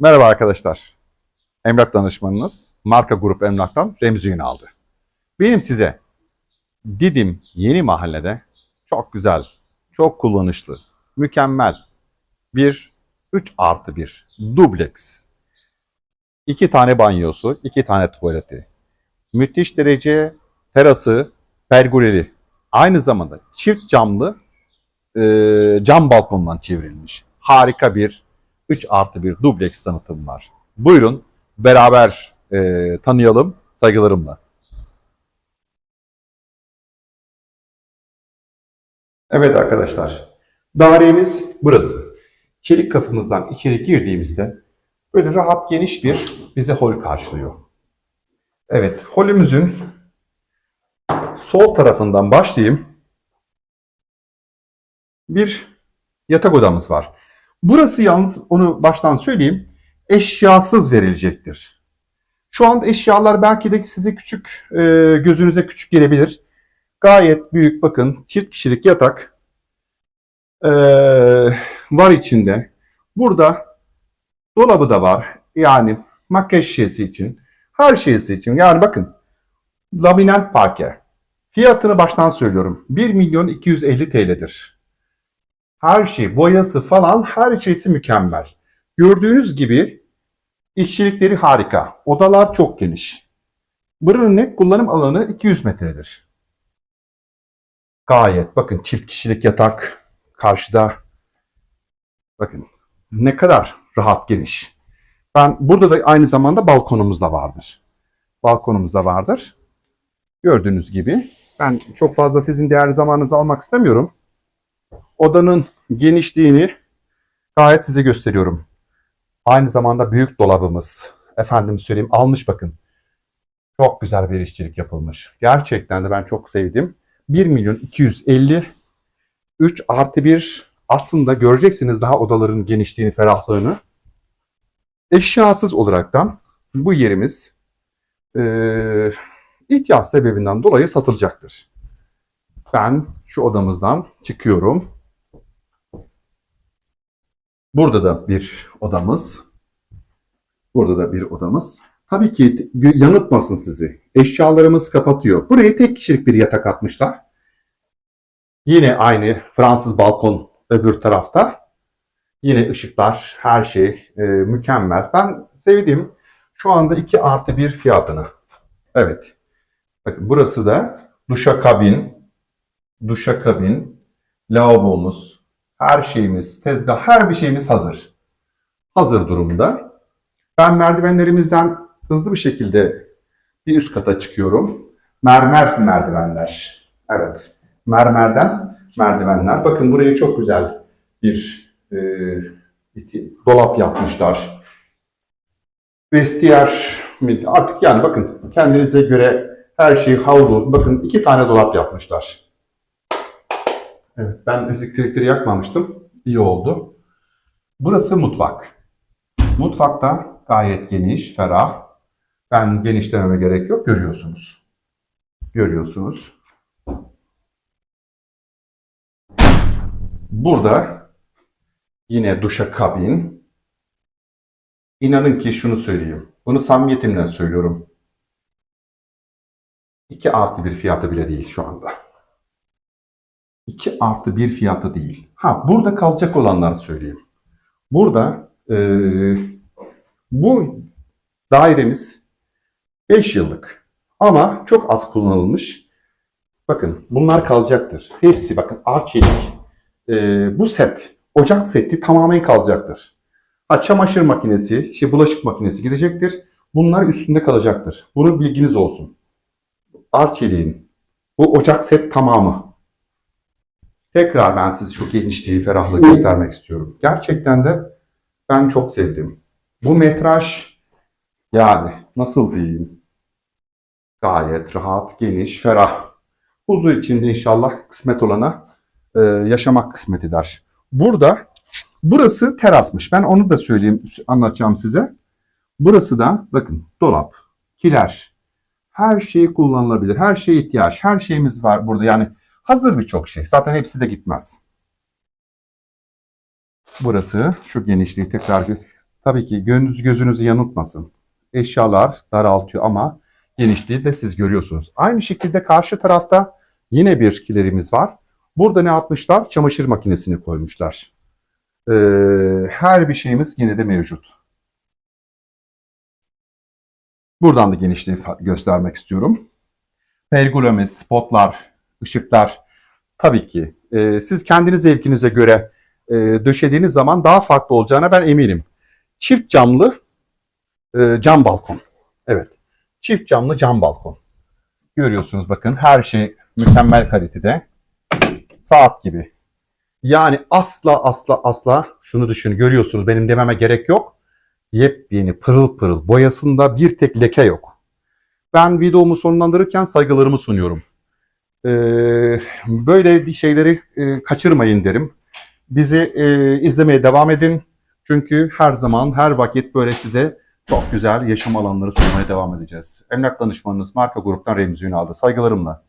Merhaba arkadaşlar. Emlak danışmanınız Marka Grup Emlak'tan Remzi Ünal'dı. Benim size Didim Yeni Mahalle'de çok güzel, çok kullanışlı, mükemmel bir 3 artı 1 dubleks. 2 tane banyosu, 2 tane tuvaleti. Müthiş derece terası, pergoleli. Aynı zamanda çift camlı e, cam balkondan çevrilmiş. Harika bir 3 artı 1 dubleks tanıtım var. Buyurun beraber e, tanıyalım saygılarımla. Evet arkadaşlar, dairemiz burası. Çelik kapımızdan içeri girdiğimizde böyle rahat geniş bir bize hol karşılıyor. Evet, holümüzün sol tarafından başlayayım. Bir yatak odamız var. Burası yalnız onu baştan söyleyeyim eşyasız verilecektir. Şu anda eşyalar belki de size küçük e, gözünüze küçük gelebilir. Gayet büyük bakın çift kişilik yatak e, var içinde. Burada dolabı da var. Yani makyaj şişesi için her şeysi için. Yani bakın laminat parke. Fiyatını baştan söylüyorum. 1 milyon 250 TL'dir. Her şey, boyası falan her şeysi mükemmel. Gördüğünüz gibi işçilikleri harika. Odalar çok geniş. Buranın net kullanım alanı 200 metredir. Gayet bakın çift kişilik yatak karşıda. Bakın ne kadar rahat geniş. Ben burada da aynı zamanda balkonumuz da vardır. Balkonumuz da vardır. Gördüğünüz gibi ben çok fazla sizin değerli zamanınızı almak istemiyorum. Odanın genişliğini gayet size gösteriyorum. Aynı zamanda büyük dolabımız. Efendim söyleyeyim almış bakın. Çok güzel bir işçilik yapılmış. Gerçekten de ben çok sevdim. 1 milyon 250 3 artı 1 aslında göreceksiniz daha odaların genişliğini, ferahlığını. Eşyasız olaraktan bu yerimiz eee ihtiyaç sebebinden dolayı satılacaktır. Ben şu odamızdan çıkıyorum. Burada da bir odamız. Burada da bir odamız. Tabii ki yanıltmasın sizi. Eşyalarımız kapatıyor. Buraya tek kişilik bir yatak atmışlar. Yine aynı Fransız balkon öbür tarafta. Yine ışıklar, her şey e, mükemmel. Ben sevdim. Şu anda 2 artı 1 fiyatını. Evet. Bakın burası da duşakabin. Duşakabin. Lavabomuz. Her şeyimiz, tezgah, her bir şeyimiz hazır. Hazır durumda. Ben merdivenlerimizden hızlı bir şekilde bir üst kata çıkıyorum. Mermer merdivenler. Evet. Mermerden merdivenler. Bakın buraya çok güzel bir e, iti- dolap yapmışlar. Vestiyer? Artık yani bakın kendinize göre her şey havlu. Bakın iki tane dolap yapmışlar. Evet, ben elektrikleri yakmamıştım. İyi oldu. Burası mutfak. Mutfakta gayet geniş, ferah. Ben genişlememe gerek yok. Görüyorsunuz. Görüyorsunuz. Burada yine duşa kabin. İnanın ki şunu söyleyeyim. Bunu samimiyetimle söylüyorum. 2 artı bir fiyatı bile değil şu anda. 2 artı 1 fiyatı değil. Ha burada kalacak olanları söyleyeyim. Burada eee, bu dairemiz 5 yıllık ama çok az kullanılmış. Bakın bunlar kalacaktır. Hepsi bakın arçelik. Eee, bu set, ocak seti tamamen kalacaktır. Ha, çamaşır makinesi, işte bulaşık makinesi gidecektir. Bunlar üstünde kalacaktır. Bunun bilginiz olsun. Arçeliğin bu ocak set tamamı. Tekrar ben size şu genişliği, ferahlığı göstermek istiyorum. Gerçekten de ben çok sevdim. Bu metraj yani nasıl diyeyim? Gayet rahat, geniş, ferah. Huzur içinde inşallah kısmet olana e, yaşamak kısmet eder. Burada burası terasmış. Ben onu da söyleyeyim, anlatacağım size. Burası da bakın dolap, kiler. Her şey kullanılabilir. Her şeye ihtiyaç. Her şeyimiz var burada. Yani hazır birçok şey. Zaten hepsi de gitmez. Burası şu genişliği tekrar Tabii ki gözünüz gözünüzü yanıltmasın. Eşyalar daraltıyor ama genişliği de siz görüyorsunuz. Aynı şekilde karşı tarafta yine bir kilerimiz var. Burada ne yapmışlar? Çamaşır makinesini koymuşlar. Ee, her bir şeyimiz yine de mevcut. Buradan da genişliği göstermek istiyorum. Pergolemiz, spotlar, ışıklar tabii ki e, siz kendi zevkinize göre e, döşediğiniz zaman daha farklı olacağına ben eminim. Çift camlı e, cam balkon. Evet. Çift camlı cam balkon. Görüyorsunuz bakın her şey mükemmel kalitede. Saat gibi. Yani asla asla asla şunu düşün görüyorsunuz benim dememe gerek yok. Yepyeni pırıl pırıl boyasında bir tek leke yok. Ben videomu sonlandırırken saygılarımı sunuyorum. Ee, böyle şeyleri e, kaçırmayın derim. Bizi e, izlemeye devam edin. Çünkü her zaman, her vakit böyle size çok güzel yaşam alanları sunmaya devam edeceğiz. Emlak danışmanınız Marka Grup'tan Remzi Ünal'dı. Saygılarımla.